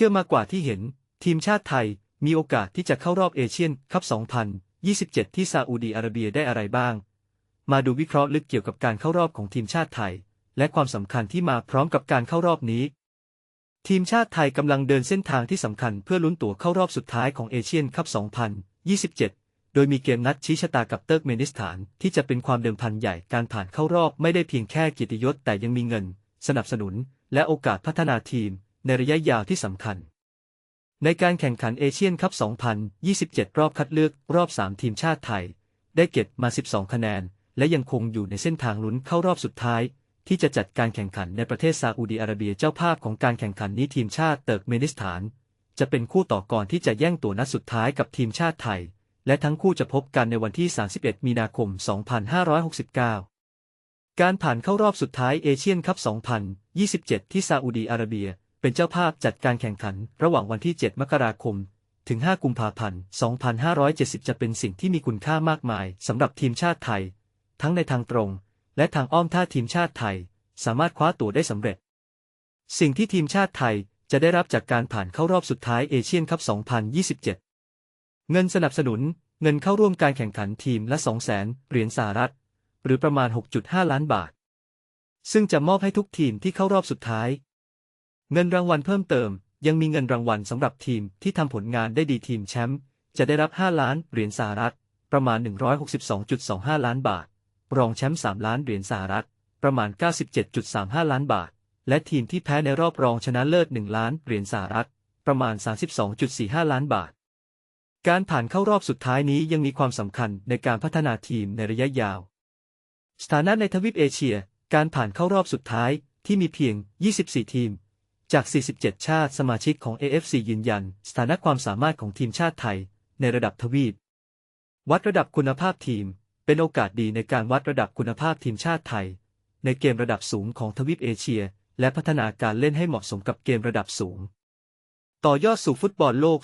ชื่อมากกว่าที่เห็น ทีมชาติไทยมีโอกาสที่จะเข้ารอบเอเชียนคัพ 2027 ที่ซาอุดีอาระเบียได้อะไรบ้าง มาดูวิเคราะห์ลึกเกี่ยวกับการเข้ารอบของทีมชาติไทย และความสำคัญที่มาพร้อมกับการเข้ารอบนี้ ทีมชาติไทยกำลังเดินเส้นทางที่สำคัญเพื่อลุ้นตั๋วเข้ารอบสุดท้ายของเอเชียนคัพ 2027 โดยมีเกมนัดชี้ชะตากับเติร์กเมนิสถาน ที่จะเป็นความเดิมพันใหญ่การผ่านเข้ารอบไม่ได้เพียงแค่กียรติยศแต่ยังมีเงิน สนับสนุน และโอกาสพัฒนาทีม ในระยะยาวที่สำคัญ ในการแข่งขันเอเชียนคัพ 2027 รอบคัดเลือกรอบ 3 ทีมชาติไทย ได้เก็บมา 12 คะแนน และยังคงอยู่ในเส้นทางลุ้นเข้ารอบสุดท้าย ที่จะจัดการแข่งขันในประเทศซาอุดีอาระเบียเจ้าภาพของการแข่งขันนี้ทีมชาติเติร์กเมนิสถาน จะเป็นคู่ต่อก่อนที่จะแย่งตัวนัดสุดท้ายกับทีมชาติไทย และทั้งคู่จะพบกันในวันที่ 31 มีนาคม 2569การผ่านเข้ารอบสุดท้ายเอเชียนคัพ 2027 ที่ซาอุดีอาระเบีย เป็นเจ้าภาพจัดการแข่งขันระหว่างวันที่ 7 มกราคม ถึง 5 กุมภาพันธ์ 2570 จะเป็นสิ่งที่มีคุณค่ามากมายสำหรับทีมชาติไทย ทั้งในทางตรง และทางอ้อมถ้าทีมชาติไทย สามารถคว้าตั๋วได้สำเร็จ สิ่งที่ทีมชาติไทยจะได้รับจากการผ่านเข้ารอบสุดท้ายเอเชียนคัพ 2027 เงินสนับสนุนเงินเข้าร่วมการแข่งขันทีมละ 200,000 เหรียญสหรัฐ หรือประมาณ 6.5 ล้านบาท ซึ่งจะมอบให้ทุกทีมที่เข้ารอบสุดท้าย เงินรางวัลเพิ่มเติม ยังมีเงินรางวัลสำหรับทีมที่ทำผลงานได้ดีทีมแชมป์จะได้รับ 5 ล้านเหรียญสหรัฐ ประมาณ 162.25 ล้านบาท รองแชมป์ 3 ล้านเหรียญสหรัฐ ประมาณ 97.35 ล้านบาท และทีมที่แพ้ในรอบรองชนะเลิศ 1 ล้านเหรียญสหรัฐ ประมาณ 32.45 ล้านบาท การผ่านเข้ารอบสุดท้ายนี้ยังมีความสำคัญในการพัฒนาทีมในระยะยาว สถานะในทวีปเอเชีย การผ่านเข้ารอบสุดท้ายที่มีเพียง 24 ทีม จาก 47 ชาติสมาชิกของ AFC ยืนยัน สถานะความสามารถของทีมชาติไทย ในระดับทวีป วัดระดับคุณภาพทีม เป็นโอกาสดีในการวัดระดับคุณภาพทีมชาติไทย ในเกมระดับสูงของทวีปเอเชีย และพัฒนาการเล่นให้เหมาะสมกับเกมระดับสูง ต่อยอดสู่ฟุตบอลโลก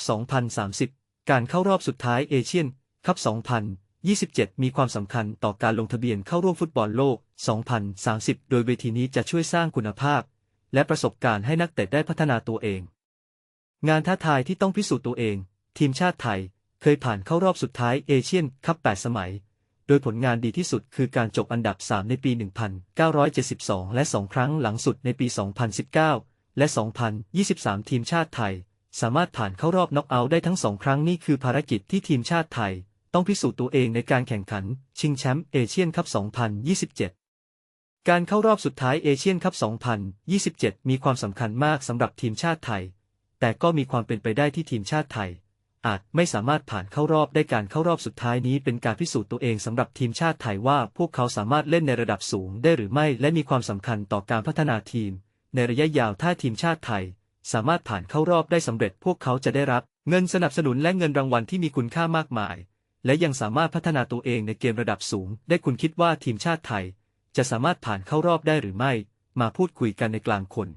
2030 การเข้ารอบสุดท้ายเอเชียนคัพ 2027 มีความสำคัญต่อการลงทะเบียนเข้าร่วมฟุตบอลโลก 2030 โดยเวทีนี้จะช่วยสร้างคุณภาพ และประสบการณ์ให้นักเตะได้พัฒนาตัวเอง งานท้าทายที่ต้องพิสูจน์ตัวเอง ทีมชาติไทยเคยผ่านเข้ารอบสุดท้ายเอเชียนคัพ 8 สมัย โดยผลงานดีที่สุดคือการจบอันดับ 3 ในปี 1972 และ 2 ครั้งหลังสุดในปี 2019 และ 2023 ทีมชาติไทย สามารถผ่านเข้ารอบน็อกเอาท์ได้ทั้งสองครั้งนี่คือภารกิจที่ทีมชาติไทย ต้องพิสูจน์ตัวเองในการแข่งขัน ชิงแชมป์เอเชียนคัพ 2027 การเข้ารอบสุดท้ายเอเชียนคัพ 2027 มีความสำคัญมากสำหรับทีมชาติไทย แต่ก็มีความเป็นไปได้ที่ทีมชาติไทย อาจไม่สามารถผ่านเข้ารอบได้การเข้ารอบสุดท้ายนี้เป็นการพิสูจน์ตัวเองสำหรับทีมชาติไทยว่าพวกเขาสามารถเล่นในระดับสูงได้หรือไม่และมีความสำคัญต่อการพัฒนาทีม ในระยะยาวถ้าทีมชาติไทย สามารถผ่านเข้ารอบได้สำเร็จพวกเขาจะได้รับ เงินสนับสนุนและเงินรางวัลที่มีคุณค่ามากมาย และยังสามารถพัฒนาตัวเองในเกมระดับสูง ได้คุณคิดว่าทีมชาติไทย จะสามารถผ่านเข้ารอบได้หรือไม่ มาพูดคุยกันในกลางคน